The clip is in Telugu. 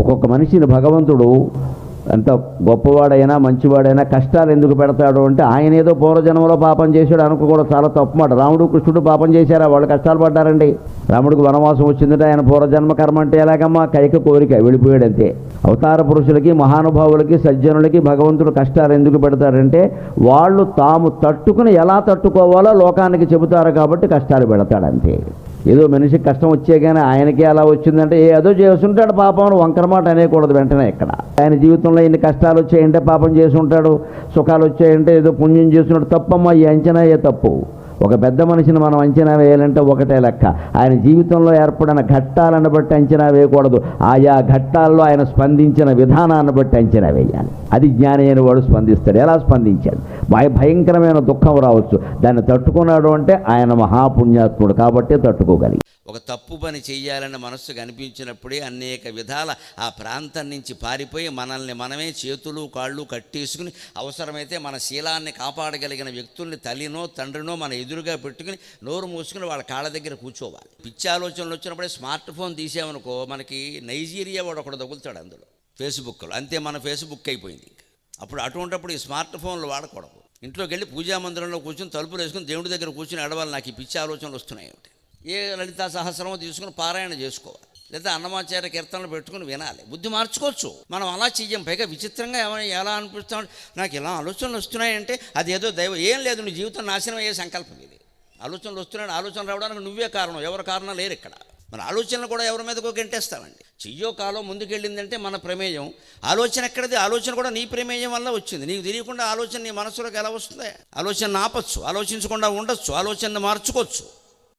ఒక్కొక్క మనిషిని భగవంతుడు ఎంత గొప్పవాడైనా మంచివాడైనా కష్టాలు ఎందుకు పెడతాడు అంటే ఆయన ఏదో పూర్వజన్మలో పాపం చేశాడు అనుకో కూడా చాలా తప్పు మాట. రాముడు కృష్ణుడు పాపం చేశారా? వాళ్ళు కష్టాలు పడ్డారండి. రాముడికి వనవాసం వచ్చిందంటే ఆయన పూర్వజన్మ కర్మ అంటే ఎలాగమ్మా? కైక కోరిక వెళ్ళిపోయాడంతే. అవతార పురుషులకి మహానుభావులకి సజ్జనులకి భగవంతుడు కష్టాలు ఎందుకు పెడతాడంటే వాళ్ళు తాము తట్టుకుని ఎలా తట్టుకోవాలో లోకానికి చెబుతారు కాబట్టి కష్టాలు పెడతాడు అంతే ఏదో మనిషి కష్టం వచ్చే కానీ ఆయనకే అలా వచ్చిందంటే ఏదో చేస్తుంటాడు పాపం వంకర మాట అనేకూడదు వెంటనే ఇక్కడ. ఆయన జీవితంలో ఇన్ని కష్టాలు వచ్చాయంటే పాపం చేసి ఉంటాడు సుఖాలు వచ్చాయంటే ఏదో పుణ్యం చేస్తున్నాడు తప్పమ్మా ఈ అంచనా ఏ తప్పు. ఒక పెద్ద మనిషిని మనం అంచనా వేయాలంటే ఒకటే లెక్క. ఆయన జీవితంలో ఏర్పడిన ఘట్టాలను బట్టి అంచనా వేయకూడదు. ఆయా ఘట్టాల్లో ఆయన స్పందించిన విధానాన్ని బట్టి అంచనా వేయాలి. అది జ్ఞాని అయిన వాడు స్పందిస్తాడు. ఎలా స్పందించాడు? భయ భయంకరమైన దుఃఖం రావచ్చు. దాన్ని తట్టుకున్నాడు అంటే ఆయన మహాపుణ్యాత్ముడు కాబట్టి తట్టుకోగలిగి ఒక తప్పు పని చేయాలని మనస్సు కనిపించినప్పుడే అనేక విధాల ఆ ప్రాంతం నుంచి పారిపోయి మనల్ని మనమే చేతులు కాళ్ళు కట్టేసుకుని అవసరమైతే మన శీలాన్ని కాపాడగలిగిన వ్యక్తుల్ని తల్లినో తండ్రినో మన ఎదురుగా పెట్టుకుని నోరు మూసుకుని వాళ్ళ కాళ్ళ దగ్గర కూర్చోవాలి. పిచ్చి ఆలోచనలు వచ్చినప్పుడే స్మార్ట్ ఫోన్ తీసామనుకో మనకి నైజీరియా వాడు ఒకడు తగులుతాడు అందులో. ఫేస్బుక్లో. అంతే మన ఫేస్బుక్ అయిపోయింది ఇంకా. అప్పుడు అటువంటిప్పుడు ఈ స్మార్ట్ ఫోన్లు వాడకూడదు. ఇంట్లోకి వెళ్ళి పూజా మందిరంలో కూర్చొని తలుపులు వేసుకుని దేవుడి దగ్గర కూర్చుని అడవాలి నాకు ఈ పిచ్చి ఆలోచనలు వస్తున్నాయి ఏమిటి ఏ లలితా సహస్రమో తీసుకుని పారాయణ చేసుకోవాలి. లేదా అన్నమాచార్య కీర్తనలు పెట్టుకుని వినాలి. బుద్ధి మార్చుకోవచ్చు. మనం అలా చెయ్యం. పైగా విచిత్రంగా ఏమైనా ఎలా అనిపిస్తాం నాకు ఇలా ఆలోచనలు వస్తున్నాయంటే అది ఏదో దైవం ఏం లేదు నీ జీవితం నాశనం అయ్యే సంకల్పం ఇది. ఆలోచనలు వస్తున్నాడు ఆలోచన రావడానికి నువ్వే కారణం. ఎవరు కారణం లేరు ఇక్కడ. మన ఆలోచనలు కూడా ఎవరి మీదకో గెంటేస్తామండి. చెయ్యో కాలం ముందుకెళ్ళిందంటే మన ప్రమేయం. ఆలోచన ఎక్కడది? ఆలోచన కూడా నీ ప్రమేయం వల్ల వచ్చింది. నీకు తెలియకుండా ఆలోచన నీ మనసులోకి ఎలా వస్తుంది? ఆలోచన ఆపచ్చు. ఆలోచించకుండా ఉండొచ్చు. ఆలోచనను మార్చుకోవచ్చు.